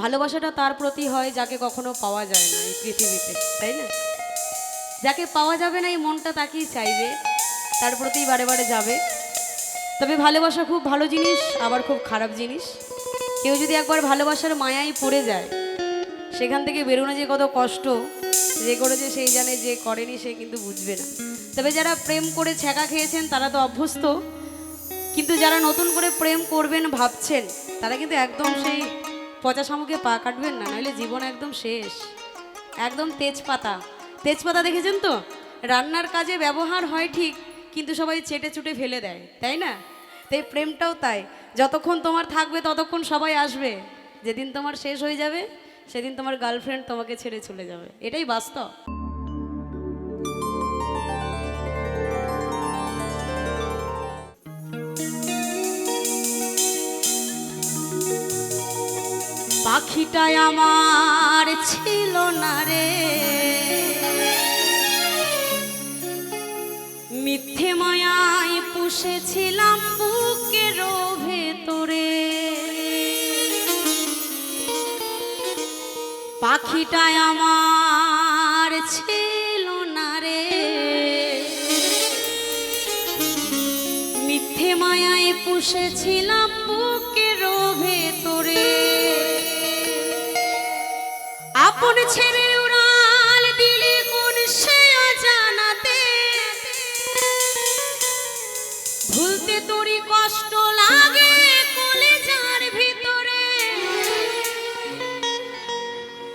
ভালোবাসাটা তার প্রতি হয় যাকে কখনো পাওয়া যায় না এই পৃথিবীতে, তাই না? যাকে পাওয়া যাবে না এই মনটা তাকেই চাইবে, তার প্রতিই বারে বারে যাবে। তবে ভালোবাসা খুব ভালো জিনিস, আবার খুব খারাপ জিনিস। কেউ যদি একবার ভালোবাসার মায়ায় পড়ে যায়, সেখান থেকে বেরোনো যে কত কষ্ট, যে করেছে সেই জানে যে করেনি সে কিন্তু বুঝবে না। তবে যারা প্রেম করে ছ্যাঁকা খেয়েছেন, তারা তো অভ্যস্ত। কিন্তু যারা নতুন করে প্রেম করবেন, ভাবছেন, তারা কিন্তু একদম সেই পচা শামুকে পা কাটবেন না, নইলে জীবন একদম শেষ। একদম তেজপাতা। তেজপাতা দেখেছেন তো? রান্নার কাজে ব্যবহার হয় ঠিক, কিন্তু সবাই চেটে চুটে ফেলে দেয়, তাই না? তাই প্রেমটাও তাই। যতক্ষণ তোমার থাকবে, ততক্ষণ সবাই আসবে। যেদিন তোমার শেষ হয়ে যাবে, সেদিন তোমার গার্লফ্রেন্ড তোমাকে ছেড়ে চলে যাবে। এটাই বাস্তব। পাখিটাই আমার ছিল না রে। মিথ্যে মায়ায় পুষেছিলাম বুকের ভেতরে। পাখিটাই আমার ছিল না রে। মিথ্যে মায়ায় পুষেছিলাম বুকের আপন ছেড়ে উড়াল দিলে কোন সে জানাতে ভুলতে তোরই কষ্ট লাগে কলেজার ভিতরে।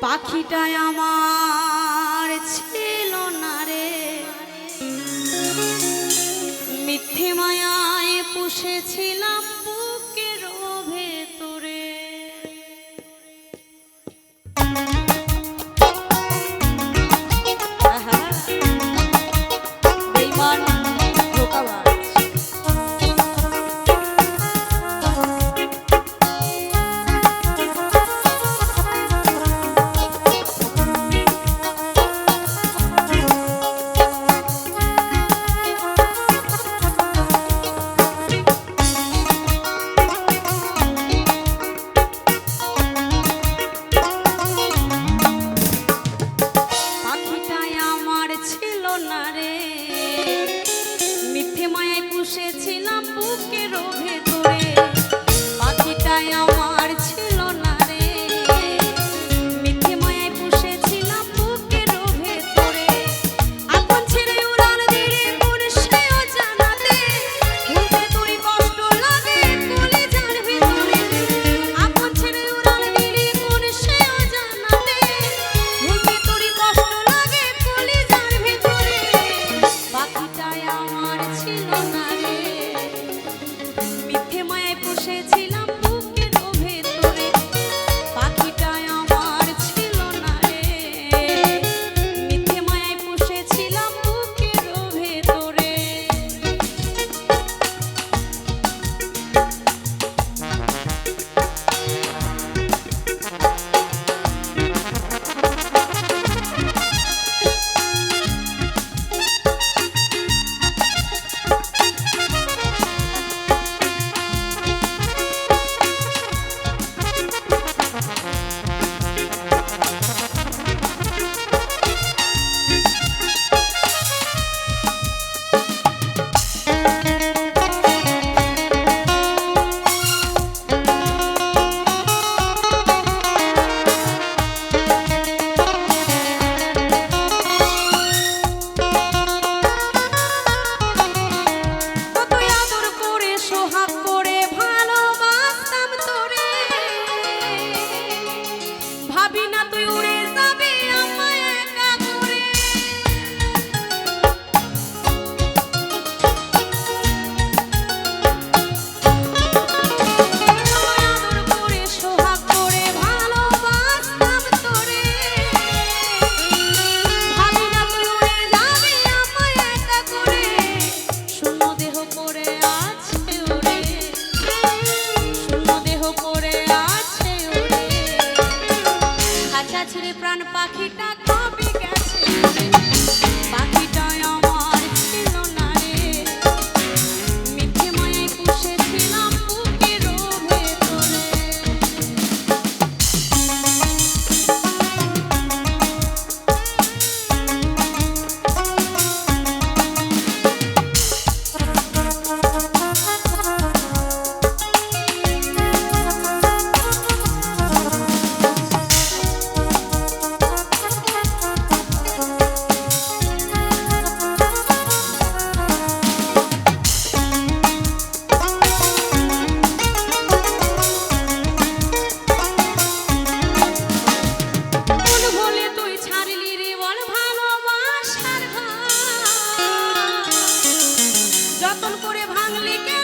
পাখিটাই আমার ছিল না রে। মিথ্যে মায়ায় পুষেছিলাম আমার ছিল ভাবি না তুই উড়ে যতন করে ভাঙলি কে